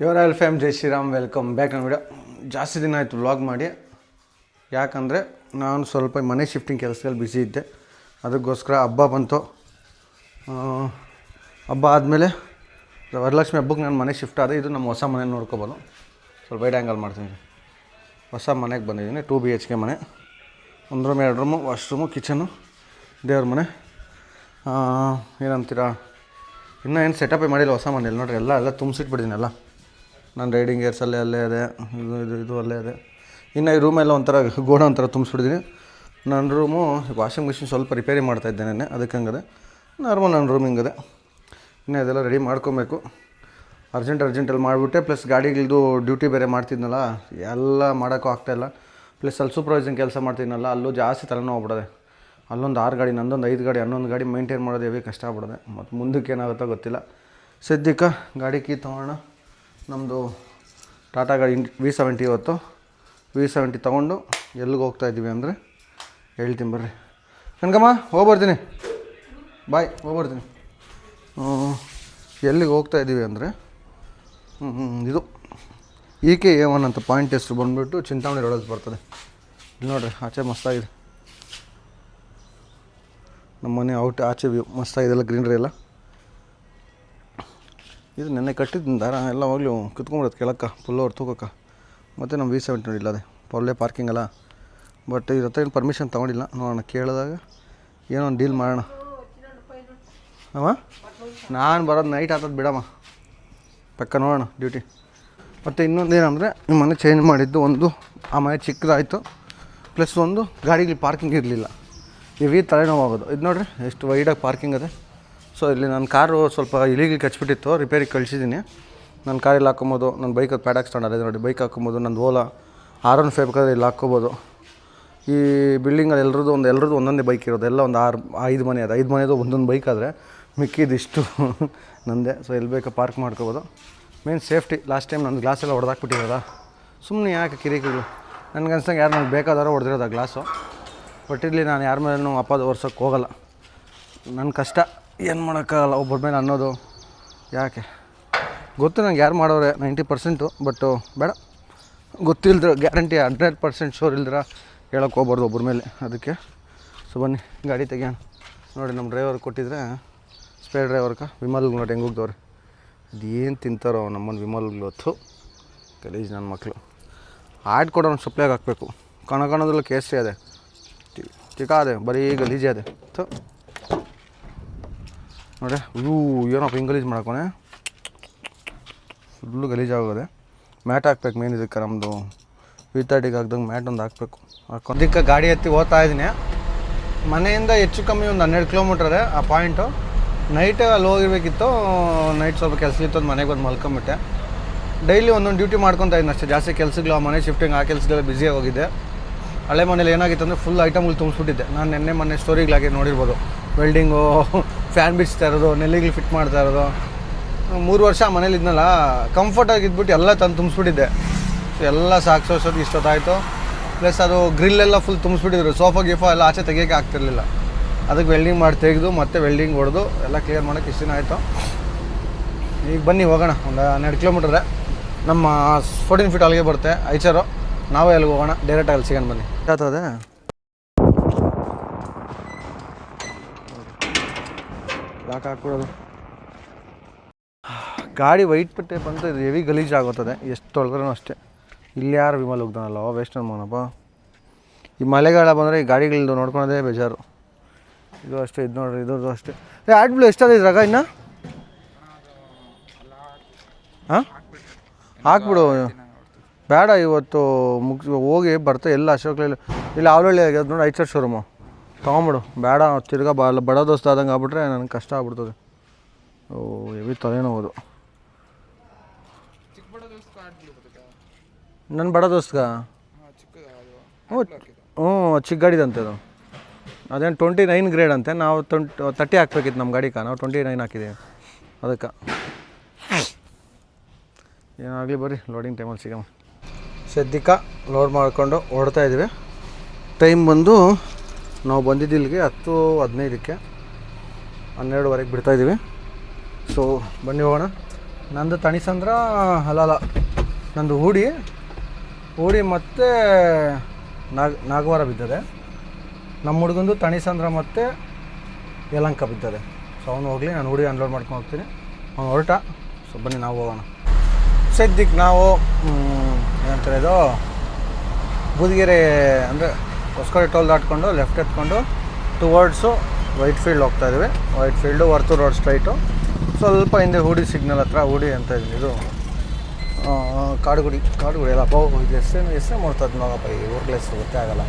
Your all fam ಜೈ Shriram welcome back ನನ್ನ video ಜಾಸ್ತಿ ದಿನ ಆಯಿತು ವ್ಲಾಗ್ ಮಾಡಿ. ಯಾಕಂದರೆ ನಾನು ಸ್ವಲ್ಪ ಮನೆ ಶಿಫ್ಟಿಂಗ್ ಕೆಲಸದಲ್ಲಿ ಬ್ಯುಸಿ ಇದ್ದೆ. ಅದಕ್ಕೋಸ್ಕರ ಹಬ್ಬ ಬಂತು. ಹಬ್ಬ ಆದಮೇಲೆ ವರಲಕ್ಷ್ಮಿ ಹಬ್ಬಕ್ಕೆ ನಾನು ಮನೆ ಶಿಫ್ಟ್ ಆದರೆ ಇದು ನಮ್ಮ ಹೊಸ ಮನೆ ನೋಡ್ಕೋಬೋದು. ಸ್ವಲ್ಪ ವೈಡ್ ಆ್ಯಂಗಲ್ ಮಾಡ್ತೀನಿ. ಹೊಸ ಮನೆಗೆ ಬಂದಿದ್ದೀನಿ. ಟೂ ಬಿ ಎಚ್ ಕೆ ಮನೆ. ಒಂದು ರೂಮ್ ಎರಡು ರೂಮು ವಾಶ್ರೂಮು ಕಿಚನು ದೇವ್ರ ಮನೆ. ಏನಂತೀರಾ? ಇನ್ನೂ ಏನು ಸೆಟಪ್ ಮಾಡಿಲ್ಲ ಹೊಸ ಮನೇಲಿ ನೋಡಿರಿ, ಎಲ್ಲ ಎಲ್ಲ ತುಂಬಿಸಿಟ್ಬಿಡ್ತೀನಿ ಎಲ್ಲ ನಾನು ರೈಡಿಂಗ್ ಗೇರ್ಸ್ ಅಲ್ಲೇ ಅಲ್ಲೇ ಇದೆ ಇದು ಇದು ಇದು ಅಲ್ಲೇ ಇದೆ ಇನ್ನು ಈ ರೂಮೆಲ್ಲ ಒಂಥರ ಗೋಡ ಒಂಥರ ತುಂಬಿಸ್ಬಿಟ್ಟಿದ್ದೀನಿ ನನ್ನ ರೂಮು ವಾಷಿಂಗ್ ಮಿಷಿನ್ ಸ್ವಲ್ಪ ರಿಪೇರಿ ಮಾಡ್ತಾ ಇದ್ದೆ ನೆನ್ನೆ, ಅದಕ್ಕೆ ಹಂಗದೆ. ನಾರ್ಮಲ್ ನನ್ನ ರೂಮ್ ಹಿಂಗದೆ. ಇನ್ನು ಇದೆಲ್ಲ ರೆಡಿ ಮಾಡ್ಕೊಬೇಕು. ಅರ್ಜೆಂಟ್ ಅರ್ಜೆಂಟಲ್ಲಿ ಮಾಡಿಬಿಟ್ಟೆ ಪ್ಲಸ್ ಗಾಡಿಗಳದು ಡ್ಯೂಟಿ ಬೇರೆ ಮಾಡ್ತಿದ್ನಲ್ಲ, ಎಲ್ಲ ಮಾಡೋಕ್ಕೂ ಆಗ್ತಾಯಿಲ್ಲ ಪ್ಲಸ್ ಅಲ್ಲಿ ಸೂಪರ್ವೈಸಿಂಗ್ ಕೆಲಸ ಮಾಡ್ತಿದ್ನಲ್ಲ, ಅಲ್ಲೂ ಜಾಸ್ತಿ ತಲೆನೋವು ಅಲ್ಲೊಂದು ಆರು ಗಾಡಿ, ನಂದೊಂದು ಐದು ಗಾಡಿ, ಹನ್ನೊಂದು ಗಾಡಿ ಮೇಂಟೈನ್ ಮಾಡೋದು ಹೆವಿ ಕಷ್ಟ ಆಗ್ಬಿಡದೆ. ಮತ್ತು ಮುಂದಕ್ಕೆ ಏನಾಗುತ್ತೋ ಗೊತ್ತಿಲ್ಲ. ಸದ್ಯಕ್ಕೆ ಗಾಡಿ ಕೀ ತೊಗೊಳ್ಳೋಣ ನಮ್ಮದು ಟಾಟಾ ಗಾಡಿ ವಿ ಸೆವೆಂಟಿ ಇವತ್ತು. ವಿ ಸೆವೆಂಟಿ ತೊಗೊಂಡು ಎಲ್ಲಿಗೆ ಹೋಗ್ತಾ ಇದ್ದೀವಿ ಅಂದರೆ ಹೇಳ್ತೀನಿ ಬರ್ರಿ. ಕನಕಮ್ಮ ಹೋಗ್ಬರ್ತೀನಿ ಬಾಯ್ ಹೋಗ್ಬರ್ತೀನಿ ಎಲ್ಲಿಗೆ ಹೋಗ್ತಾ ಇದ್ದೀವಿ ಅಂದರೆ ಇದು ಇ ಕೆ ಎ ಒನ್ ಅಂತ ಪಾಯಿಂಟ್ ಹೆಸ್ರು ಬಂದುಬಿಟ್ಟು ಚಿಂತಾಮಣಿ ರೋಡಲ್ಲಿ ಬರ್ತದೆ. ಇಲ್ಲಿ ನೋಡ್ರಿ, ಆಚೆ ಮಸ್ತಾಗಿದೆ. ನಮ್ಮ ಮನೆ ಔಟ್ ಆಚೆ ವ್ಯೂ ಮಸ್ತಾಗಿದೆಲ್ಲ ಗ್ರೀನ್ರಿ ಎಲ್ಲ. ಇದು ನೆನ್ನೆ ಕಟ್ಟಿದ್ದು ದಾರ, ಎಲ್ಲ ಹೋಗ್ಲಿ ಕಿತ್ಕೊಂಡ್ಬಿಡೋದು ಕೆಳಕ್ಕೆ ಫುಲ್ ಅವ್ರು ತೂಕಕ್ಕ. ಮತ್ತು ನಮ್ಮ ವಿ ಸೆವೆಂಟಿ ನೋಡಿಲ್ಲ ಅದೇ ಪೊಲ್ಲೆ ಪಾರ್ಕಿಂಗ್ ಅಲ್ಲ. ಬಟ್ ಇದ್ರ ಹತ್ರ ಏನು ಪರ್ಮಿಷನ್ ತೊಗೊಂಡಿಲ್ಲ, ನೋಡೋಣ, ಕೇಳಿದಾಗ ಏನೋ ಒಂದು ಡೀಲ್ ಮಾಡೋಣ. ಅಮ್ಮ? ನಾನು ಬರೋದು ನೈಟ್ ಆತದ್ದು ಬಿಡಮ್ಮ. ಪಕ್ಕ ನೋಡೋಣ ಡ್ಯೂಟಿ ಮತ್ತು ಇನ್ನೊಂದು ಏನಂದರೆ ನಿಮ್ಮ ಮನೆ ಚೇಂಜ್ ಮಾಡಿದ್ದು ಒಂದು, ಆ ಮನೆ ಚಿಕ್ಕದಾಯಿತು. ಪ್ಲಸ್ ಒಂದು ಗಾಡಿಗೆ ಪಾರ್ಕಿಂಗ್ ಇರಲಿಲ್ಲ. ಇವಿ ತಲೆನೋವಾಗೋದು. ಇದು ನೋಡ್ರಿ, ಎಷ್ಟು ವೈಡಾಗಿ ಪಾರ್ಕಿಂಗ್ ಅದೆ. ಸೊ ಇಲ್ಲಿ ನನ್ನ ಕಾರು ಸ್ವಲ್ಪ ಇಲಿಗಿಲ್ ಕಚ್ಬಿಟ್ಟಿತ್ತು ರಿಪೇರಿಗೆ ಕಳಿಸಿದ್ದೀನಿ. ನನ್ನ ಕಾರಲ್ಲಿ ಹಾಕೊಬೋದು ನನ್ನ ಬೈಕಲ್ಲಿ ಪ್ಯಾಡ್ ಹಾಕ್ಸ್ಕೊಂಡಲ್ಲ ನೋಡಿ ಬೈಕ್ ಹಾಕೊಬೋದು ನನ್ನ ಓಲಾ ಆರ್ ಒನ್ ಫೈವ್ ಬೇಕಾದ್ರೆ ಇಲ್ಲಿ ಹಾಕ್ಕೊಬೋದು. ಈ ಬಿಲ್ಡಿಂಗಲ್ಲಿ ಎಲ್ಲರದ್ದು ಒಂದು ಎಲ್ಲರದ್ದು ಒಂದೊಂದೇ ಬೈಕ್ ಇರೋದು, ಎಲ್ಲ ಒಂದು ಆರು, ಐದು ಮನೆ ಅದು. ಐದು ಮನೆಯದು ಒಂದೊಂದು ಬೈಕ್ ಆದರೆ ಮಿಕ್ಕಿದಿಷ್ಟು ನಂದೇ. ಸೊ ಎಲ್ಲಿ ಬೇಕಾ ಪಾರ್ಕ್ ಮಾಡ್ಕೋಬೋದು. ಮೇನ್ ಸೇಫ್ಟಿ ಲಾಸ್ಟ್ ಟೈಮ್ ನನ್ನ ಗ್ಲಾಸ್ ಎಲ್ಲ ಹೊಡೆದಾಕ್ಬಿಟ್ಟಿರೋದ ಸುಮ್ಮನೆ ಯಾಕೆ ಕಿರಿಕಿರಿ? ನನಗೆ ಅನ್ಸಂಗೆ ಯಾರು ನನಗೆ ಬೇಕಾದಾರೋ ಹೊಡೆದಿರೋದು ಆ ಗ್ಲಾಸು ಬಟ್ ಇಲ್ಲಿ ನಾನು ಯಾರ ಮೇಲೂ ಅಪ್ಪದ ವರ್ಷಕ್ಕೆ ಹೋಗಲ್ಲ. ನನ್ನ ಕಷ್ಟ. ಏನು ಮಾಡೋಕ್ಕಾಗಲ್ಲ ಒಬ್ಬರ ಮೇಲೆ ಅನ್ನೋದು. ಯಾಕೆ? ಗೊತ್ತು ನಂಗೆ ಯಾರು ಮಾಡೋರೆ? ನೈಂಟಿ ಪರ್ಸೆಂಟು ಬಟ್ಟು ಬೇಡ. ಗೊತ್ತಿಲ್ದ್ರೆ ಗ್ಯಾರಂಟಿ ಹಂಡ್ರೆಡ್ ಪರ್ಸೆಂಟ್ ಶೋರ್ ಇಲ್ದ್ರೆ ಹೇಳೋಕೆ ಹೋಗ್ಬಾರ್ದು ಒಬ್ಬರ ಮೇಲೆ. ಅದಕ್ಕೆ ಸೊ ಬನ್ನಿ, ಗಾಡಿ ತೆಗಿಯೋಣ. ನೋಡಿ, ನಮ್ಮ ಡ್ರೈವರ್ ಕೊಟ್ಟಿದ್ರೆ ಸ್ಪೇರ್ ಡ್ರೈವರ್ಕ ವಿಮಲ್ ನೋಡಿ ಹೆಂಗೆ ಹೋಗ್ದವ್ರೆ. ಅದೇನು ತಿಂತಾರೋ ನಮ್ಮನ್ನು ವಿಮಲ್ಗಳು ಹೊತ್ತು ಗಲೀಜ್ ನನ್ನ ಮಕ್ಕಳು ಆಡ್ ಕೊಡೋನು ಸಪ್ಲೈಗೆ ಹಾಕಬೇಕು. ಕಣ ಕಣದಲ್ಲ ಕೇಸರಿ ಅದೇ. ಚಿಕ್ಕ ಅದೇ, ಬರೀ ಗಲೀಜೆ ಅದೇ. ಥು. ನೋಡಿ ಇವು ಏನಪ್ಪ ಹಿಂಗೆ ಗಲೀಜು ಮಾಡ್ಕೊನೆ. ಫುಲ್ಲು ಗಲೀಜಾಗೋದೆ. ಮ್ಯಾಟ್ ಹಾಕ್ಬೇಕು ಮೇನ್ ಇದಕ್ಕೆ ನಮ್ಮದು ವಿ ಹಾಕ್ದಂಗೆ ಮ್ಯಾಟ್ ಒಂದು ಹಾಕ್ಬೇಕು. ಹಾಕೊಂಡು ಇದಕ್ಕೆ ಗಾಡಿ ಎತ್ತಿ ಓದ್ತಾ ಇದ್ದೀನಿ. ಮನೆಯಿಂದ ಹೆಚ್ಚು ಕಮ್ಮಿ ಒಂದು ಹನ್ನೆರಡು ಕಿಲೋಮೀಟ್ರ್ ಆ ಪಾಯಿಂಟು ನೈಟ್ ಅಲ್ಲಿ ಹೋಗಿರ್ಬೇಕಿತ್ತು ನೈಟ್ ಸ್ವಲ್ಪ ಕೆಲಸ ಇತ್ತು ಅದು ಮನೆಗೆ ಬಂದು ಮಲ್ಕೊಂಬಿಟ್ಟೆ. ಡೈಲಿ ಒಂದೊಂದು ಡ್ಯೂಟಿ ಮಾಡ್ಕೊತಾ ಇದ್ದೀನಿ ಅಷ್ಟೇ, ಜಾಸ್ತಿ ಕೆಲಸಗಳು ಆ ಮನೆ ಶಿಫ್ಟಿಂಗ್ ಆ ಕೆಲಸಗಳ ಬ್ಯುಸಿಯಾಗಿ ಹೋಗಿದ್ದೆ ಹಳೆ ಮನೇಲಿ ಏನಾಗಿತ್ತು ಅಂದರೆ ಫುಲ್ ಐಟಮ್ಗಳು ತುಂಬಿಸ್ಬಿಟ್ಟಿದ್ದೆ. ನಾನು ನಿನ್ನೆ ಮೊನ್ನೆ ಸ್ಟೋರಿಗಳಾಗಿ ನೋಡಿರ್ಬೋದು. ವೆಲ್ಡಿಂಗು ಫ್ಯಾನ್ ಬಿಚ್ತಾ ಇರೋದು ನೆಲ್ಲಿಗಳು ಫಿಟ್ ಮಾಡ್ತಾ ಇರೋದು. ಮೂರು ವರ್ಷ ಮನೇಲಿ ಇದ್ನಲ್ಲ ಕಂಫರ್ಟಾಗಿ ಇದ್ಬಿಟ್ಟು ಎಲ್ಲ ತಂದು ತುಂಬಿಸ್ಬಿಟ್ಟಿದ್ದೆ. ಸೊ ಎಲ್ಲ ಸಾಕ್ಸೋಸೋದು ಇಷ್ಟೊತ್ತಾಯಿತು. ಪ್ಲಸ್ ಅದು ಗ್ರಿಲ್ ಎಲ್ಲ ಫುಲ್ ತುಂಬಿಸ್ಬಿಟ್ಟಿದ್ರು. ಸೋಫಾ, ಗೀಫಾ ಎಲ್ಲ ಆಚೆ ತೆಗಿಯೋಕೆ ಆಗ್ತಿರ್ಲಿಲ್ಲ. ಅದಕ್ಕೆ ವೆಲ್ಡಿಂಗ್ ಮಾಡಿ ತೆಗೆದು, ಮತ್ತೆ ವೆಲ್ಡಿಂಗ್ ಹೊಡೆದು, ಎಲ್ಲ ಕ್ಲಿಯರ್ ಮಾಡೋಕ್ಕೆ ಇಷ್ಟು ಆಯಿತು. ಈಗ ಬನ್ನಿ, ಹೋಗೋಣ. ಒಂದು ಹನ್ನೆರಡು ಕಿಲೋಮೀಟ್ರೆ ನಮ್ಮ ಫೋರ್ಟೀನ್ ಫೀಟ್ ಅಲ್ಲಿಗೆ ಬರುತ್ತೆ. ಐಚರು. ನಾವೇ ಅಲ್ಲಿಗೆ ಹೋಗೋಣ. ಡೈರೆಕ್ಟಾಗಿ ಅಲ್ಲಿ ಸಿಗೋಣ ಬನ್ನಿ. ಆಗ್ತದೆ ಲಾಕ್ ಹಾಕ್ಬಿಡೋದು. ಗಾಡಿ ವೈಟ್ ಪಟ್ಟೆ ಬಂತು ಇದು ಹೆವಿ ಗಲೀಜ್ ಆಗುತ್ತದೆ. ಎಷ್ಟು ತೊಳೆದ್ರೂ ಅಷ್ಟೇ. ಇಲ್ಲಿ ಯಾರು ವಿಮಲ್ ಹೋಗ್ತಾನಲ್ಲ ವೇಸ್ಟ್ ಅನ್ಮೋನಪ್ಪ ಈ ಮಳೆಗಾಲ ಬಂದರೆ ಈ ಗಾಡಿಗಳಿಂದ ನೋಡ್ಕೊಳೋದೇ ಬೇಜಾರು. ಇದು ಅಷ್ಟೇ, ಇದು ನೋಡ್ರಿ, ಇದ್ರದ್ದು ಅಷ್ಟೇ. ಏ ಆಡ್ ಬ್ಲೂ ಎಷ್ಟಾದ ಇದ್ರಾಗ ಇನ್ನು? ಹಾಂ? ಹಾಕ್ಬಿಡು. ಬೇಡ, ಇವತ್ತು ಮುಗಿಸ್, ಹೋಗಿ ಬರ್ತಾ ಎಲ್ಲ ಅಶೋಕ್ಲಲ್ಲಿ ಇಲ್ಲಿ. ಆವಳಳ್ಳಿ ಆಗ್ಯದ ನೋಡಿ, ಐದು ಶೋರೂಮು ತೊಗೊಂಬಿಡು. ಬೇಡ ತಿರ್ಗಾ ಬ ಬಡ ದೋಸ್ತ ಆದಂಗೆ ಆಗ್ಬಿಟ್ರೆ ನನಗೆ ಕಷ್ಟ ಆಗ್ಬಿಡ್ತದೆ. ಓ ಎವಿ ತಲೆನೋವುದು ನನ್ನ ಬಡ ದೋಸ್ತ್ಗ? ಹ್ಞೂ ಹ್ಞೂ ಚಿಕ್ಕ ಅಂತ ಅದು. ಅದೇನು ಟ್ವೆಂಟಿ ನೈನ್ ಗ್ರೇಡ್ ಅಂತೆ. ನಾವು ಟ್ವೆಂಟ್ ತರ್ಟಿ ಹಾಕ್ಬೇಕಿತ್ತು ನಮ್ಮ ಗಾಡಿಗೆ ನಾವು ಟ್ವೆಂಟಿ ನೈನ್ ಹಾಕಿದ್ದೀವಿ ಅದಕ್ಕೆ ಏನಾಗಲಿ ಬರ್ರಿ ಲೋಡಿಂಗ್ ಟೈಮಲ್ಲಿ ಸಿಗಮ್ಮ ಸದ್ಯಕ್ಕೆ ಲೋಡ್ ಮಾಡಿಕೊಂಡು ಹೊಡ್ತಾ ಇದ್ದೀವಿ ಟೈಮ್ ಬಂದು ನಾವು ಬಂದಿದ್ದು ಇಲ್ಲಿಗೆ ಹತ್ತು, ಹದಿನೈದಕ್ಕೆ ಹನ್ನೆರಡುವರೆಗೆ ಬಿಡ್ತಾಯಿದ್ದೀವಿ ಸೊ ಬನ್ನಿ ಹೋಗೋಣ. ನಂದು ತಣಿಸಂದ್ರ ಅಲ್ಲಲ್ಲ ಅಲ್ಲ ನಂದು ಹೂಡಿ. ಹೂಡಿ ಮತ್ತು ನಾಗ, ನಾಗವಾರ ಬಿದ್ದದೆ. ನಮ್ಮ ಹುಡುಗಂದು ತಣಿಸಂದ್ರ ಮತ್ತು ಯಲಂಕ ಬಿದ್ದದೆ. ಸೊ ಅವನು ಹೋಗಲಿ, ನಾನು ಹುಡಿ ಅನ್ಲೋಡ್ ಮಾಡ್ಕೊಂಡು ಹೋಗ್ತೀನಿ. ಅವನು ಹೊರಟ. ಸೊ ಬನ್ನಿ ನಾವು ಹೋಗೋಣ. ಸದ್ಯಕ್ಕೆ ನಾವು ಏನಂತಾರೆ ಇದು? ಬುದ್ಗೆರೆ ಅಂದರೆ ಹೊಸಕೋಟೆ ಟೋಲ್ ದಾಟ್ಕೊಂಡು ಲೆಫ್ಟ್ ಎತ್ಕೊಂಡು ಟುವರ್ಡ್ಸು ವೈಟ್ ಫೀಲ್ಡ್ ಹೋಗ್ತಾ ಇದ್ದೀವಿ. White field Varthur road straight ಸ್ವಲ್ಪ ಹಿಂದೆ ಹೂಡಿ ಸಿಗ್ನಲ್ ಹತ್ರ ಹೂಡಿ ಅಂತ ಇದ್ದೀನಿ ಇದು. ಕಾಡುಗುಡಿ ಕಾಡುಗುಡಿ ಅಲ್ಲ ಪೋ ಇದು ಹೆಸರು ಹೆಸರು ಮಾಡ್ತದೆ ನೋಡಪ್ಪ, ಈ ಊರ್ಗಳ ಹೆಸರು ಗೊತ್ತೇ ಆಗಲ್ಲ.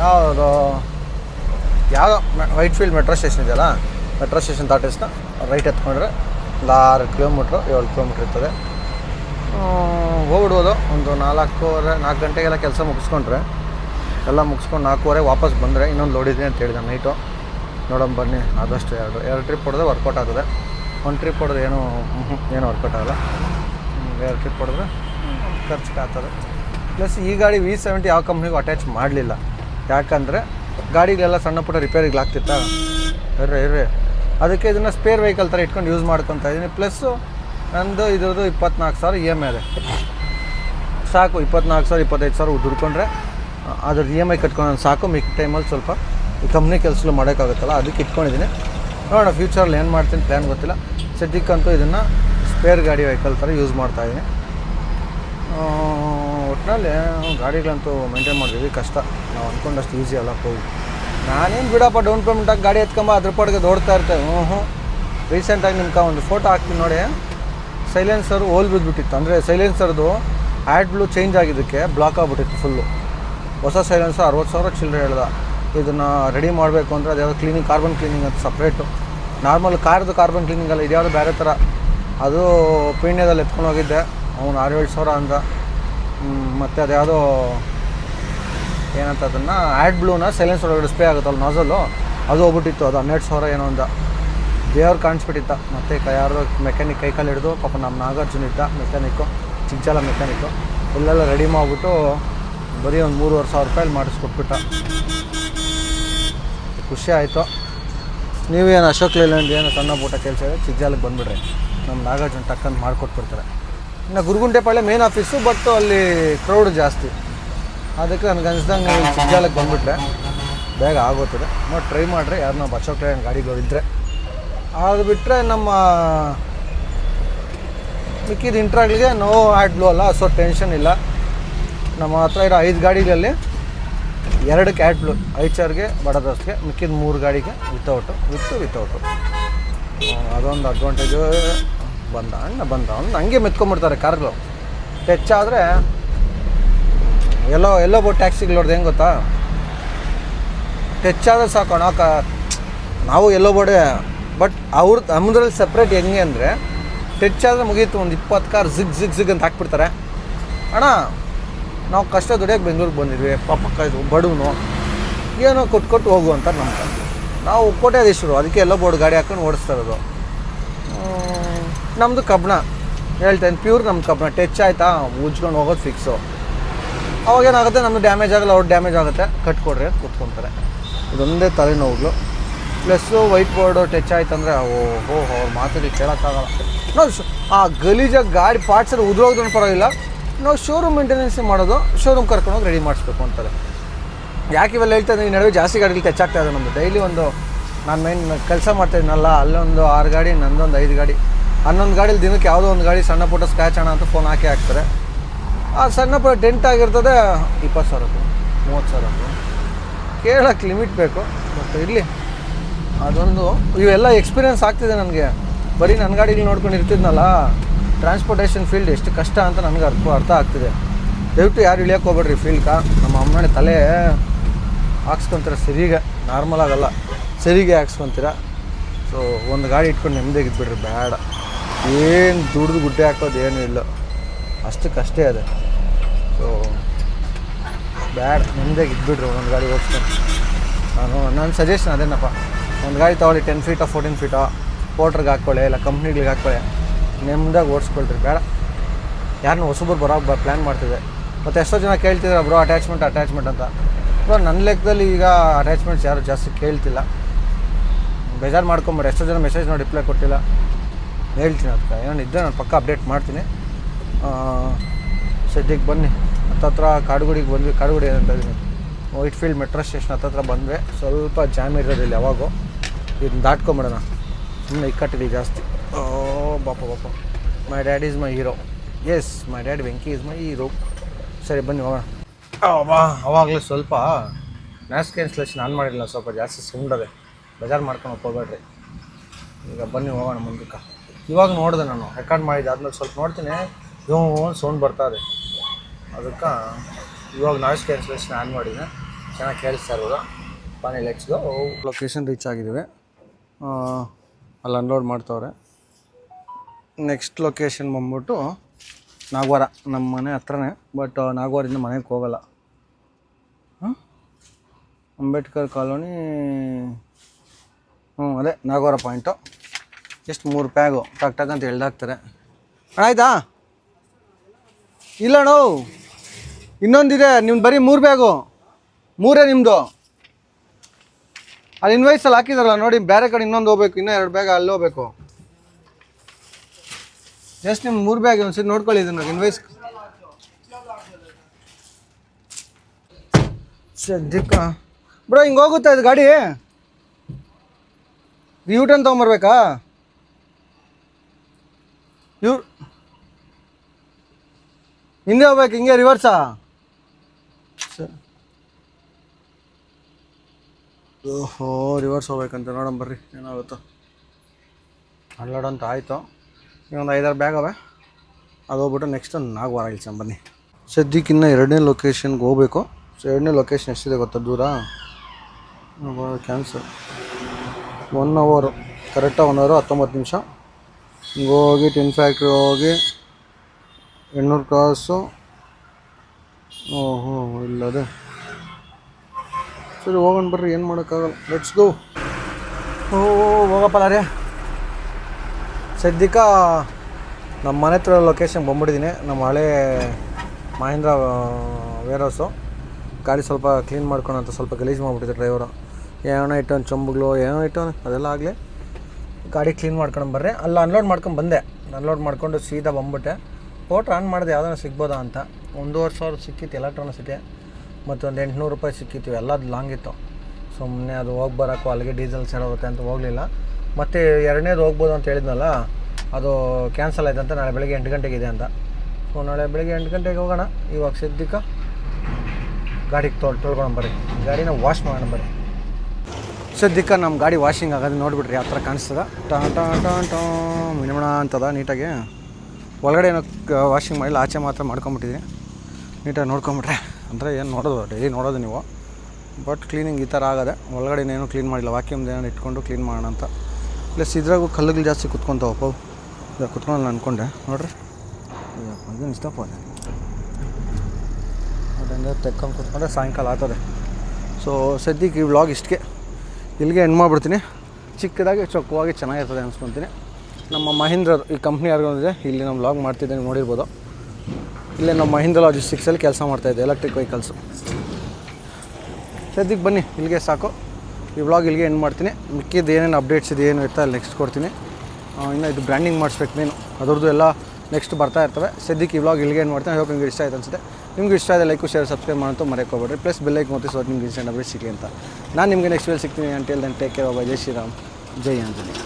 ಯಾವುದು, ಯಾವುದೋ ವೈಟ್ ಫೀಲ್ಡ್ ಮೆಟ್ರೋ ಸ್ಟೇಷನ್ ಇದೆಯಲ್ಲ ಮೆಟ್ರೋ ಸ್ಟೇಷನ್ ದಾಟಿಸ್ನ ರೈಟ್ ಎತ್ಕೊಂಡ್ರೆ ಒಂದು ಆರು ಕಿಲೋಮೀಟ್ರು ಏಳು ಕಿಲೋಮೀಟ್ರ್ ಇರ್ತದೆ. ಹೋಗ್ಬಿಡ್ಬೋದು. ಒಂದು ನಾಲ್ಕೂವರೆ, ನಾಲ್ಕು ಗಂಟೆಗೆಲ್ಲ ಕೆಲಸ ಮುಗಿಸ್ಕೊಂಡ್ರೆ ಎಲ್ಲ ಮುಗಿಸ್ಕೊಂಡು ನಾಲ್ಕೂವರೆ ವಾಪಸ್ ಬಂದರೆ ಇನ್ನೊಂದು ಲೋಡ್ ಇದೆ ಅಂತ ಹೇಳಿದೆ ನೈಟು ನೋಡೋಣ ಬನ್ನಿ, ಆದಷ್ಟು ಎರಡು ಎರಡು ಟ್ರಿಪ್ ಹೊಡೆದ್ರೆ ವರ್ಕೌಟ್ ಆಗ್ತದೆ. ಒಂದು ಟ್ರಿಪ್ ಹೊಡೆದ್ರೆ ಏನೂ, ಏನು ವರ್ಕೌಟ್ ಆಗಲ್ಲ. ಎರಡು ಟ್ರಿಪ್ ಹೊಡೆದ್ರೆ ಖರ್ಚು ಆಗ್ತದೆ. ಪ್ಲಸ್ ಈ ಗಾಡಿ ವಿ ಸೆವೆಂಟಿ ಯಾವ ಕಂಪ್ನಿಗೂ ಅಟ್ಯಾಚ್ ಮಾಡಲಿಲ್ಲ. ಯಾಕಂದರೆ ಗಾಡಿಗೆಲ್ಲ ಸಣ್ಣ ಪುಟ್ಟ ರಿಪೇರಿಗಳಾಗ್ತಿತ್ತಾ ಇರ್ರಿ ಇರ್ರಿ. ಅದಕ್ಕೆ ಇದನ್ನು ಸ್ಪೇರ್ ವೆಹಿಕಲ್ ಥರ ಇಟ್ಕೊಂಡು ಯೂಸ್ ಮಾಡ್ಕೊತಾ ಇದ್ದೀನಿ ಪ್ಲಸ್ಸು ನಂದು ಇದ್ರದ್ದು ಇಪ್ಪತ್ನಾಲ್ಕು ಸಾವಿರ ಇ ಎಂ ಐ ಇದೆ. ಸಾಕು, ಇಪ್ಪತ್ನಾಲ್ಕು ಸಾವಿರ, ಇಪ್ಪತ್ತೈದು ಸಾವಿರ ದುಡ್ಕೊಂಡ್ರೆ ಅದ್ರದ್ದು ಇ ಎಂ ಐ ಕಟ್ಕೊಂಡು ಸಾಕು, ಮಿಕ್ ಟೈಮಲ್ಲಿ ಸ್ವಲ್ಪ ಈ ಕಂಪ್ನಿ ಕೆಲಸಗಳು ಮಾಡೋಕ್ಕಾಗುತ್ತಲ್ಲ, ಅದಕ್ಕೆ ಇಟ್ಕೊಂಡಿದ್ದೀನಿ. ನೋಡೋಣ ಫ್ಯೂಚರಲ್ಲಿ ಏನು ಮಾಡ್ತೀನಿ ಪ್ಲ್ಯಾನ್ ಗೊತ್ತಿಲ್ಲ. ಸದ್ಯಕ್ಕಂತೂ ಇದನ್ನು ಸ್ಪೇರ್ ಗಾಡಿ ವೆಹಿಕಲ್ ಥರ ಯೂಸ್ ಮಾಡ್ತಾಯಿದ್ದೀನಿ ಒಟ್ಟಿನಲ್ಲಿ ಗಾಡಿಗಳಂತೂ ಮೇಂಟೈನ್ ಮಾಡಿದ್ವಿ ಕಷ್ಟ. ನಾವು ಅಂದ್ಕೊಂಡಷ್ಟು ಈಸಿ ಅಲ್ಲ, ಹೋಗಿ. ನಾನೇನು ಬಿಡಪ್ಪ ಡೌನ್ ಪೇಮೆಂಟಾಗಿ ಗಾಡಿ ಎತ್ಕೊಂಬ, ಅದ್ರ ಪಾಡಿಗೆ ದೋಡ್ತಾ ಇರ್ತೇವೆ. ಹ್ಞೂ ಹ್ಞೂ ರೀಸೆಂಟಾಗಿ ನಿಮ್ಗೆ ಒಂದು ಫೋಟೋ ಹಾಕ್ತೀನಿ ನೋಡಿ. ಸೈಲೆನ್ಸರ್ ಹೋಲ್ ಬಿದ್ದುಬಿಟ್ಟಿತ್ತು ಅಂದರೆ ಸೈಲೆನ್ಸರ್ದು ಆ್ಯಡ್ ಬ್ಲೂ ಚೇಂಜ್ ಆಗಿದ್ದಕ್ಕೆ ಬ್ಲಾಕ್ ಆಗಿಬಿಟ್ಟಿತ್ತು ಫುಲ್ಲು ಹೊಸ ಸೈಲೆನ್ಸು ಅರವತ್ತು ಸಾವಿರ ಚಿಲ್ಲರೆ ಹೇಳ್ದ. ಇದನ್ನು ರೆಡಿ ಮಾಡಬೇಕು ಅಂದರೆ ಅದು ಯಾವುದೋ ಕ್ಲೀನಿಂಗ್ ಕಾರ್ಬನ್ ಕ್ಲೀನಿಂಗ್ ಅಂತ ಸಪ್ರೇಟು ನಾರ್ಮಲ್ ಕಾರ್ದು ಕಾರ್ಬನ್ ಕ್ಲೀನಿಂಗ್ ಅಲ್ಲ, ಇದ್ಯಾವುದು ಬೇರೆ ಥರ ಅದು ಪೀಣ್ಯದಲ್ಲಿ ಎತ್ಕೊಂಡು ಹೋಗಿದ್ದೆ. ಅವನು ಆರು ಏಳು ಸಾವಿರ ಅಂದ. ಮತ್ತು ಅದ್ಯಾವುದೋ ಏನಂತ ಅದನ್ನು ಆ್ಯಡ್ ಬ್ಲೂನ ಸೈಲೆನ್ಸ್ ಒಳಗಡೆ ಸ್ಪ್ರೇ ಆಗುತ್ತಲ್ಲ ನಾಜಲ್ಲು ಅದು ಹೋಗ್ಬಿಟ್ಟಿತ್ತು, ಅದು ಹನ್ನೆರಡು ಸಾವಿರ ಏನೋ ಅಂದ. ದೇವ್ರು ಕಾಣಿಸ್ಬಿಟ್ಟಿತ್ತ. ಮತ್ತೆ ಕ ಯಾರೋ ಮೆಕ್ಯಾನಿಕ್ ಕೈ ಕಾಲು ಹಿಡಿದು, ಪಾಪ ನಮ್ಮ ನಾಗಾರ್ಜುನ ಇದ್ದ ಮೆಕ್ಯಾನಿಕ್ಕು ಚಿಂಚಾಲ ಮೆಕ್ಯಾನಿಕ್ಕು ಇಲ್ಲೆಲ್ಲ ರೆಡಿ ಮಾಡಿಬಿಟ್ಟು ಬರೀ ಒಂದು ಮೂರುವರೆ ಸಾವಿರ ರೂಪಾಯಲ್ಲಿ ಮಾಡಿಸ್ಕೊಟ್ಬಿಟ್ಟ. ಖುಷಿ ಆಯಿತು. ನೀವೇನು ಅಶೋಕ್ ಲೇಲ್ಯಾಂಡ್ ಏನು ಸಣ್ಣ ಪುಟ್ಟ ಕೆಲಸ ಇದೆ ಚಿಜ್ಜಾಲಿಗೆ ಬಂದುಬಿಡ್ರಿ. ನಮ್ಮ ನಾಗಾರ್ಜುನ ಟಕ್ಕಂತ ಮಾಡಿಕೊಟ್ಬಿಡ್ತಾರೆ. ಇನ್ನು ಗುರುಗುಂಟೆಪಾಳ್ಯ ಮೇನ್ ಆಫೀಸು ಬಟ್ ಅಲ್ಲಿ ಕ್ರೌಡ್ ಜಾಸ್ತಿ. ಅದಕ್ಕೆ ನನಗೆ ಅನ್ಸ್ದಂಗೆ ಚಿಜ್ಜಾಲಕ್ಕೆ ಬಂದುಬಿಟ್ರೆ. ಬೇಗ ಆಗೋತದೆ. ನೋಡಿ ಟ್ರೈ ಮಾಡಿರಿ. ನಮ್ಮ ಅಶೋಕ್ ಲೇಲ್ಯಾಂಡ್ ಗಾಡಿಗಳು ಇದ್ದರೆ ಅದು ಬಿಟ್ಟರೆ ನಮ್ಮ ಮಿಕ್ಕಿದ ಇಂಟ್ರಾಗ್ಲಿಗೆ ನೋ ಆ್ಯಡ್ ಬ್ಲೋ ಅಲ್ಲ ಸೊ ಟೆನ್ಷನ್ ಇಲ್ಲ. ನಮ್ಮ ಹತ್ರ ಇರೋ ಐದು ಗಾಡಿಗಳಲ್ಲಿ ಎರಡು ಕ್ಯಾಟ್ ಬ್ಲೂ, ಐಚರ್ಗೆ ಬಡದಸ್ಗೆ ಮಿಕ್ಕಿದ ಮೂರು ಗಾಡಿಗೆ ವಿತೌಟು ವಿತ್ ವಿತೌಟು ಅದೊಂದು ಅಡ್ವಾಂಟೇಜು ಬಂದ ಅಣ್ಣ, ಬಂದ ಅವ್ನು ಹಂಗೆ ಮೆತ್ಕೊಂಬಿಡ್ತಾರೆ ಕಾರ್ಗಳು. ಟಚ್ ಆದರೆ ಎಲ್ಲೋ ಎಲ್ಲೋ ಬೋಟ್ ಟ್ಯಾಕ್ಸಿಗಳು ನೋಡ್ದು, ಹೆಂಗೆ ಗೊತ್ತಾ? ಟಚ್ ಆದರೆ ಸಾಕು ಅಣ್ಣ ಕ, ನಾವು ಎಲ್ಲೋ ಬೋಡೆ ಬಟ್ ಅವ್ರ ನಮ್ಮದ್ರಲ್ಲಿ ಸಪ್ರೇಟ್ ಹೆಂಗೆ ಅಂದರೆ ಟಚ್ ಆದರೆ ಮುಗೀತು, ಒಂದು ಇಪ್ಪತ್ತು ಕಾರ್ ಜಿಗ್ ಜಿಗ್ ಜಿಗ್ ಅಂತ ಹಾಕ್ಬಿಡ್ತಾರೆ. ಅಣ್ಣ ನಾವು ಕಷ್ಟ ದುಡಿಯೋಕೆ ಬೆಂಗಳೂರಿಗೆ ಬಂದಿದ್ವಿ, ಪಾಪ ಬಡವನು. ಏನೋ ಕೊಟ್ಟು ಕೊಟ್ಟು ಹೋಗು ಅಂತ ನಮ್ಮ ನಾವು ಕೋಟ್ಯಾಧೀಶರು, ಅದಕ್ಕೆ ಎಲ್ಲ ಬೋರ್ಡ್ ಗಾಡಿ ಹಾಕೊಂಡು ಓಡಿಸ್ತಾ ಇರೋದು. ನಮ್ಮದು ಕಬ್ಬಣ ಹೇಳ್ತೇನೆ, ಪ್ಯೂರ್ ನಮ್ಮ ಕಬ್ಬಣ ಟಚ್ ಆಯಿತಾ? ಉಜ್ಕೊಂಡು ಹೋಗೋದು ಫಿಕ್ಸು ಅವಾಗೇನಾಗುತ್ತೆ ನಮ್ಮದು ಡ್ಯಾಮೇಜ್ ಆಗಲ್ಲ ಅವ್ರು ಡ್ಯಾಮೇಜ್ ಆಗುತ್ತೆ. ಕಟ್ಕೊಡ್ರಿ ಅಂತ ಕೂತ್ಕೊತಾರೆ. ಇದೊಂದೇ ತಲೆನೋವುಗಳು. ಪ್ಲಸ್ಸು ವೈಟ್ ಬೋರ್ಡು ಟಚ್ ಆಯ್ತು ಅಂದರೆ ಓಹೋ, ಅವ್ರ ಮಾತಾಡಿ ಕೇಳೋಕ್ಕಾಗಲ್ಲ. ನಾವು ಆ ಗಲೀಜಾಗಿ ಗಾಡಿ ಪಾರ್ಟ್ಸಲ್ಲಿ ಉದುರೋದ್ರೂ ಪರವಾಗಿಲ್ಲ. ನಾವು ಶೋರೂಮ್ ಮೇಂಟೆನೆನ್ಸ್ ಮಾಡೋದು ಶೋರೂಮ್ ಕರ್ಕೊಂಡೋಗಿ ರೆಡಿ ಮಾಡಿಸ್ಬೇಕು ಅಂತಾರೆ. ಯಾಕೆ ಇವೆಲ್ಲ ಹೇಳ್ತಾ ಇದ್ದೀನಿ ನಡುವೆ ಜಾಸ್ತಿ ಗಾಡಿಗಳು ಟಚ್ ಆಗ್ತಾ ಇದೆ ನಮ್ಮದು ಡೈಲಿ ಒಂದು ನಾನು ಮೈನ್ ಕೆಲಸ ಮಾಡ್ತಾಯಿದ್ದೀನಲ್ಲ ಅಲ್ಲೊಂದು ಆರು ಗಾಡಿ, ನಂದೊಂದು ಐದು ಗಾಡಿ. ಹನ್ನೊಂದು ಗಾಡೀಲಿ ದಿನಕ್ಕೆ ಯಾವುದೋ ಒಂದು ಗಾಡಿ ಸಣ್ಣ ಪುಟ್ಟ ಸ್ಕ್ರ್ಯಾಚ್ ಅಣ್ಣ ಅಂತ ಫೋನ್ ಹಾಕಿ ಹಾಕ್ತಾರೆ. ಆ ಸಣ್ಣ ಪುಟ್ಟ ಡೆಂಟ್ ಆಗಿರ್ತದೆ, ಇಪ್ಪತ್ತು ಸಾವಿರ ರೂಪಾಯಿ, ಮೂವತ್ತು ಸಾವಿರ ರೂಪಾಯಿ. ಕೇಳಕ್ಕೆ ಲಿಮಿಟ್ ಬೇಕು ಮತ್ತು ಇರಲಿ. ಅದೊಂದು, ಇವೆಲ್ಲ ಎಕ್ಸ್ಪೀರಿಯನ್ಸ್ ಆಗ್ತಿದೆ ನನಗೆ. ಬರೀ ನನ್ನ ಗಾಡಿಗಳು ನೋಡ್ಕೊಂಡು ಇರ್ತಿದ್ನಲ್ಲ ಟ್ರಾನ್ಸ್ಪೋರ್ಟೇಷನ್ ಫೀಲ್ಡ್ ಎಷ್ಟು ಕಷ್ಟ ಅಂತ ನನಗೆ ಅರ್ಥ ಅರ್ಥ ಆಗ್ತಿದೆ. ದಯವಿಟ್ಟು ಯಾರು ಇಳಿಯೋಕೆ ಹೋಗ್ಬೇಡ್ರಿ ಫೀಲ್ಡ್ಗೆ ನಮ್ಮ ಅಮ್ಮನೇ ತಲೆ ಹಾಕ್ಸ್ಕೊತೀರ ಸರಿಗೆ? ನಾರ್ಮಲ್ ಆಗಲ್ಲ. ಸರಿಗೆ ಹಾಕ್ಸ್ಕೊಂತೀರ? ಸೊ ಒಂದು ಗಾಡಿ ಇಟ್ಕೊಂಡು ನೆಮ್ಮದಿಯಾಗಿದ್ದು ಇದ್ಬಿಡ್ರಿ ಬೇಡ ಏನು ದುಡ್ದು ಗುಡ್ಡೆ ಹಾಕೋದು ಏನೂ ಇಲ್ಲ. ಅಷ್ಟಕ್ಕಷ್ಟೇ ಅದೇ. ಸೊ ಬ್ಯಾಡ್, ನೆಮ್ಮದಿಯಾಗಿ ಇದ್ಬಿಡ್ರಿ ಒಂದು ಗಾಡಿ ಓಡಿಸ್ಕೊಂಡು. ನಾನು ನನ್ನ ಸಜೆಷನ್ ಅದೇನಪ್ಪ. ಒಂದು ಗಾಡಿ ತೊಗೊಳ್ಳಿ ಟೆನ್ ಫೀಟೋ ಫೋರ್ಟೀನ್ ಫೀಟೋ ಪೋಟ್ರಿಗೆ ಹಾಕ್ಕೊಳ್ಳಿ ಇಲ್ಲ ಕಂಪ್ನಿಗಳಿಗೆ ಹಾಕ್ಕೊಳ್ಳಿ ನೆಮ್ಮದಿಯಾಗಿ ಓಡಿಸ್ಕೊಳ್ರಿ ಬೇಡ. ಯಾರನ್ನೂ ಹೊಸಬ್ರು ಬರೋ ಪ್ಲ್ಯಾನ್ ಮಾಡ್ತಿದೆ. ಮತ್ತು ಎಷ್ಟೋ ಜನ ಕೇಳ್ತಿದ್ದಾರೆ ಬ್ರೋ ಅಟ್ಯಾಚ್ಮೆಂಟ್ ಅಟ್ಯಾಚ್ಮೆಂಟ್ ಅಂತ. ಬ್ರೋ ನನ್ನ ಲೆಕ್ಕದಲ್ಲಿ ಈಗ ಅಟ್ಯಾಚ್ಮೆಂಟ್ಸ್ ಯಾರು ಜಾಸ್ತಿ ಕೇಳ್ತಿಲ್ಲ. ಬೇಜಾರು ಮಾಡ್ಕೊಂಬೇಡಿ ಎಷ್ಟೋ ಜನ ಮೆಸೇಜ್ ನೋಡಿ ರಿಪ್ಲೈ ಕೊಟ್ಟಿಲ್ಲ. ಹೇಳ್ತೀನಿ ಅದಕ್ಕೆ. ಏನೋ ಇದ್ದರೆ ನಾನು ಪಕ್ಕ ಅಪ್ಡೇಟ್ ಮಾಡ್ತೀನಿ. ಸದ್ಯಕ್ಕೆ ಬನ್ನಿ. ಹತ್ತತ್ರ ಕಾಡುಗುಡಿಗೆ ಬಂದ್ವಿ. ಕಾಡುಗುಡಿ ಅಂತ ಇದ್ದೀನಿ ವೈಟ್ ಫೀಲ್ಡ್ ಮೆಟ್ರೋ ಸ್ಟೇಷನ್ ಹತ್ತತ್ರ ಬಂದ್ವಿ. ಸ್ವಲ್ಪ ಜಾಮ್ ಇರೋದಿಲ್ಲ ಯಾವಾಗೋ. ಇದನ್ನ ದಾಟ್ಕೊಂಬಿಡೋಣ ಸುಮ್ಮನೆ ಇಕ್ಕಟ್ಟಿದೆ ಜಾಸ್ತಿ. ಬಾಪ ಬಾಪ. My dad is my hero yes my dad Venki is my hero ಸರಿ ಬನ್ನಿ ಹೋಗೋಣ. ಅವಾ ಅವಾಗಲೇ ಸ್ವಲ್ಪ ಮ್ಯಾಸ್ ಕ್ಯಾನ್ಸಲೇಷನ್ ಆನ್ ಮಾಡಿಲ್ಲ ಸ್ವಲ್ಪ ಜಾಸ್ತಿ ಸುಂಡದೆ ಬಜಾರ್ ಮಾಡ್ಕೊಂಡು ಹೋಗ್ಬೇಡ್ರಿ. ಈಗ ಬನ್ನಿ ಹೋಗೋಣ ಮುಂದಕ್ಕೆ. ಇವಾಗ ನೋಡಿದೆ ನಾನು ರೆಕಾರ್ಡ್ ಮಾಡಿದ್ದು ಆದ್ಮೇಲೆ ಸ್ವಲ್ಪ ನೋಡ್ತೀನಿ. ಇವು ಸೌಂಡ್ ಬರ್ತಾ ಇದೆ. ಅದಕ್ಕೆ ಇವಾಗ ನಾಯ್ಸ್ ಕ್ಯಾನ್ಸಲೇಷನ್ ಆನ್ ಮಾಡಿದೆ ಚೆನ್ನಾಗಿ ಕೇಳಿಸ್ತಾ ಇರೋದು ಬನ್ನಿ ಲೆಟ್ಸ್ ಗೋ ಲೊಕೇಶನ್ ರೀಚ್ ಆಗಿದ್ದೀವಿ ಅಲ್ಲಿ ಅನ್ಲೋಡ್ ಮಾಡ್ತವ್ರೆ. ನೆಕ್ಸ್ಟ್ ಲೊಕೇಶನ್ ಬಂದ್ಬಿಟ್ಟು ನಾಗವಾರ, ನಮ್ಮ ಮನೆ ಹತ್ರನೇ. ಬಟ್ ನಾಗವಾರದಿಂದ ಮನೆಗೆ ಹೋಗಲ್ಲ. ಅಂಬೇಡ್ಕರ್ ಕಾಲೋನಿ ಹ್ಞೂ ಅದೇ, ನಾಗವಾರ ಪಾಯಿಂಟು ಎಷ್ಟು ಮೂರು ಪ್ಯಾಗು. ಟಕ್ ಟಕ್ ಅಂತ ಎಳ್ದಾಕ್ತಾರೆ. ಆಯ್ತಾ? ಇಲ್ಲ ನೋವು ಇನ್ನೊಂದಿದೆ. ನಿಮ್ದು ಬರೀ ಮೂರು ಬ್ಯಾಗು ಮೂರೇ ನಿಮ್ಮದು ಅಲ್ಲಿ ಇನ್ವೈಸಲ್ಲಿ ಹಾಕಿದಾರಲ್ಲ, ನೋಡಿ, ಬೇರೆ ಕಡೆ ಇನ್ನೊಂದು ಹೋಗ್ಬೇಕು, ಇನ್ನೂ ಎರಡು ಬ್ಯಾಗ್ ಅಲ್ಲಿ ಹೋಗ್ಬೇಕು. ಜಸ್ಟ್ ನಿಮ್ಮ ಮೂರು ಬ್ಯಾಗ್ ಒಂದ್ಸರಿ ನೋಡ್ಕೊಳ್ಳಿ ಇದನ್ನ ಇನ್ವೈಸ್ ಸದ್ಯಕ್ಕ ಬ್ರೋ ಹಿಂಗೆ ಹೋಗುತ್ತಾ ಇದು ಗಾಡಿ? U turn ತೊಗೊಂಬರ್ಬೇಕಾ? ಯೂ ಹಿಂದೆ ಹೋಗ್ಬೇಕು, ಹಿಂಗೆ ರಿವರ್ಸಾ ಓಹೋ ರಿವರ್ಸ್ ಹೋಗ್ಬೇಕಂತ ನೋಡೋಣ ಬರ್ರಿ, ಏನಾಗುತ್ತೋ. ಅನ್ಲೋಡ್ ಅಂತ ಆಯಿತು. ಇನ್ನೊಂದು ಐದಾರು ಬ್ಯಾಗ್ ಅವೆ. ಅದು ಹೋಗ್ಬಿಟ್ಟು ನೆಕ್ಸ್ಟ್ ನಾಗವಾರ ಇಲ್ಲಿ ಬನ್ನಿ. ಸದ್ಯಕ್ಕೆ ಇನ್ನು ಎರಡನೇ ಲೊಕೇಶನ್ಗೆ ಹೋಗ್ಬೇಕು. ಸೊ ಎರಡನೇ ಲೊಕೇಶನ್ ಎಷ್ಟಿದೆ ಗೊತ್ತಾ ದೂರ? ಕ್ಯಾನ್ಸಲ್ ಒನ್ ಅವರು ಕರೆಕ್ಟಾಗಿ ಒನ್ ಅವರು ಹತ್ತೊಂಬತ್ತು ನಿಮಿಷ. ಹಿಂಗೆ ಹೋಗಿ ಟಿನ್ ಫ್ಯಾಕ್ಟ್ರಿ ಹೋಗಿ ಎಣ್ಣೂರು ಕ್ರಾಸು ಓಹೋ ಅದೇ ಸರಿ, ಹೋಗೋಣ ಬರ್ರಿ, ಏನು ಮಾಡೋಕ್ಕಾಗಲ್ಲ. ಲೆಟ್ಸ್ ಗೋ ಓ, ಹೋಗಪ್ಪ ಲಾರ್ಯ. ಸದ್ಯಕ್ಕೆ ನಮ್ಮ ಮನೆ ಹತ್ರ ಲೊಕೇಶನ್ ಬಂದ್ಬಿಟ್ಟಿದ್ದೀನಿ ನಮ್ಮ ಹಳೆ ಮಹೇಂದ್ರ ವೇರ್ ಹೌಸು ಗಾಡಿ ಸ್ವಲ್ಪ ಕ್ಲೀನ್ ಮಾಡ್ಕೊಂಡು ಅಂತ ಸ್ವಲ್ಪ ಗಲೀಜು ಮಾಡಿಬಿಟ್ಟಿದೆ ಡ್ರೈವರು ಏನೋ ಇಟ್ಟವನು ಚೊಂಬುಗಳು, ಏನೋ ಇಟ್ಟೊಂದು ಅದೆಲ್ಲ ಆಗಲಿ. ಗಾಡಿ ಕ್ಲೀನ್ ಮಾಡ್ಕೊಂಡು ಬರ್ರಿ. ಅಲ್ಲಿ ಅನ್ಲೋಡ್ ಮಾಡ್ಕೊಂಡು ಬಂದೆ. ಅನ್ಲೋಡ್ ಮಾಡ್ಕೊಂಡು ಸೀದಾ ಬಂದ್ಬಿಟ್ಟೆ. ಫೋಟ್ರ್ ಆನ್ ಮಾಡಿದೆ. ಯಾವ್ದಾನ ಸಿಗ್ಬೋದಾ ಅಂತ. ಒಂದೂವರೆ ಸಾವಿರ ಸಿಕ್ಕಿತ್ತು ಎಲೆಕ್ಟ್ರಾನಿಸಿಟಿ ಮತ್ತು ಒಂದು ಎಂಟುನೂರು ರೂಪಾಯಿ ಸಿಕ್ಕಿತ್ತು. ಎಲ್ಲದು ಲಾಂಗ್ ಇತ್ತು. ಸುಮ್ಮನೆ ಅದು ಹೋಗಿ ಬರೋಕ್ಕೂ ಅಲ್ಲಿಗೆ ಡೀಸೆಲ್ ಸೇರೋಗುತ್ತೆ ಅಂತ ಹೋಗಲಿಲ್ಲ. ಮತ್ತು ಎರಡನೇದು ಹೋಗ್ಬೋದು ಅಂತ ಹೇಳಿದ್ನಲ್ಲ, ಅದು ಕ್ಯಾನ್ಸಲ್ ಆಯ್ತಂತ ನಾಳೆ ಬೆಳಗ್ಗೆ ಎಂಟು ಗಂಟೆಗೆ ಇದೆ ಅಂತ. ಸೊ ನಾಳೆ ಬೆಳಗ್ಗೆ ಎಂಟು ಗಂಟೆಗೆ ಹೋಗೋಣ. ಇವಾಗ ಸಿದ್ದಿಕ ಗಾಡಿಗೆ ತೊಳ್ ತೊಳ್ಕೊಂಡು ಬರ್ರಿ. ಗಾಡಿನ ವಾಶ್ ಮಾಡೋಣ ಬರ್ರಿ. ಸದ್ಯಕ್ಕೆ ನಮ್ಮ ಗಾಡಿ ವಾಷಿಂಗ್ ಆಗೋದು ನೋಡಿಬಿಟ್ರಿ ಆ ಥರ ಕಾಣಿಸ್ತದ. ಟಾ ಟಾ ಟಾ ಟಾ, ಮಿನಿಮಣ ಅಂತದ ನೀಟಾಗಿ. ಒಳಗಡೆ ಏನೋ ವಾಷಿಂಗ್ ಮಾಡಿಲ್ಲ, ಆಚೆ ಮಾತ್ರ ಮಾಡ್ಕೊಂಬಿಟ್ಟಿದ್ದೀನಿ ನೀಟಾಗಿ ನೋಡ್ಕೊಂಬಿಟ್ರೆ ಅಂದರೆ ಏನು ನೋಡೋದು ಡೈಲಿ ನೋಡೋದು ನೀವು. ಬಟ್ ಕ್ಲೀನಿಂಗ್ ಈ ಥರ ಆಗದೆ, ಒಳಗಡೆ ಏನು ಕ್ಲೀನ್ ಮಾಡಿಲ್ಲ ವಾಕ್ಯೂಮ್ದು ಏನೋ ಇಟ್ಕೊಂಡು ಕ್ಲೀನ್ ಮಾಡೋಣ ಅಂತ. ಪ್ಲಸ್ ಇದ್ರಾಗೂ ಕಲ್ಲುಗಳು ಜಾಸ್ತಿ ಕುತ್ಕೊಂತಾವಪ್ಪ. ಇದ್ರಾಗ ಕುತ್ಕೊಳ್ಳಲ್ಲ ಅಂದ್ಕೊಂಡೆ ನೋಡ್ರಿ. ಅಯ್ಯಪ್ಪ ಇದನ್ನು ಇಷ್ಟಪ್ಪ ಅದರಿಂದ ತೆಕ್ಕೊಂಡು ಕುತ್ಕೊಂಡ್ರೆ ಸಾಯಂಕಾಲ ಆಗ್ತದೆ. ಸೊ ಸದ್ಯಕ್ಕೆ ಈ ವ್ಲಾಗ್ ಇಷ್ಟಕ್ಕೆ. ಇಲ್ಲಿಗೆ ಎಂಡ್ ಮಾಡಿಬಿಡ್ತೀನಿ. ಚಿಕ್ಕದಾಗಿ ಚೊಕ್ಕವಾಗಿ ಚೆನ್ನಾಗಿರ್ತದೆ ಅನ್ಸ್ಕೊತೀನಿ. ನಮ್ಮ ಮಹೀಂದ್ರ ಈ ಕಂಪ್ನಿ ಯಾರಿಗೂ ಇದೆ ಇಲ್ಲಿ ನಮ್ಮ ವ್ಲಾಗ್ ಮಾಡ್ತಿದ್ದೆ ನೀವು ನೋಡಿರ್ಬೋದು. ಇಲ್ಲೇ ನಮ್ಮ ಮಹೀಂದ್ರ ಲಾಜಿಸ್ಟಿಕ್ಸಲ್ಲಿ ಕೆಲಸ ಮಾಡ್ತಾಯಿದ್ದೆ ಎಲೆಕ್ಟ್ರಿಕ್ ವೆಹಿಕಲ್ಸು ಸದ್ಯಕ್ಕೆ ಬನ್ನಿ, ಇಲ್ಲಿಗೆ ಸಾಕು. ಈ ವ್ಲಾಗ್ ಇಲ್ಲಿಗೆ ಎಂಡ್ ಮಾಡ್ತೀನಿ. ಮಿಕ್ಕಿದ್ದು ಏನೇನು ಅಪ್ಡೇಟ್ಸ್ ಇದೆ, ಏನು ಇರ್ತಾ ನೆಕ್ಸ್ಟ್ ಕೊಡ್ತೀನಿ. ಇನ್ನು ಇದು ಬ್ರ್ಯಾಂಡಿಂಗ್ ಮಾಡಿಸ್ಬೇಕು ಮೇನು ಅದರದ್ದು ಎಲ್ಲ ನೆಕ್ಸ್ಟ್ ಬರ್ತಾ ಇರ್ತವೆ. ಸದ್ಯಕ್ಕೆ ಈ ವ್ಲಾಗ್ ಇಲ್ಲಿಗೆ ಏನು ಮಾಡ್ತೀನಿ. ಹೋಗಿ ನಿಮ್ಗೆ ಇಷ್ಟ ಆಯ್ತು ಅನಿಸುತ್ತೆ. ನಿಮ್ಗೆ ಇಷ್ಟ ಆದರೆ ಲೈಕು ಶೇರ್ ಸಬ್ಸ್ಕ್ರೈಬ್ ಮಾಡೋಂತ ಮರೆಕೋಬೇಡ್ರಿ ಪ್ಲಸ್ ಬೆಲ್ಲೈಕ್ ಮತ್ತು ಸೊ ನಿಮ್ಗೆ ಇನ್ಸ್ಟೆಂಟ್ ಅಪ್ಡೇಟ್ ಸಿಗಲಿ ಅಂತ. ನಾನು ನಿಮಗೆ ನೆಕ್ಸ್ಟ್ ವೇಲ್ ಸಿಗ್ತೀನಿ. ಅಂಟೇಲ್ ದನ್ ಟೇಕ್ ಕೇರ್ ಬಾಬಾ ಜೈ ಶ್ರೀರಾಮ್ ಜೈ ಆಂಜನೇಯ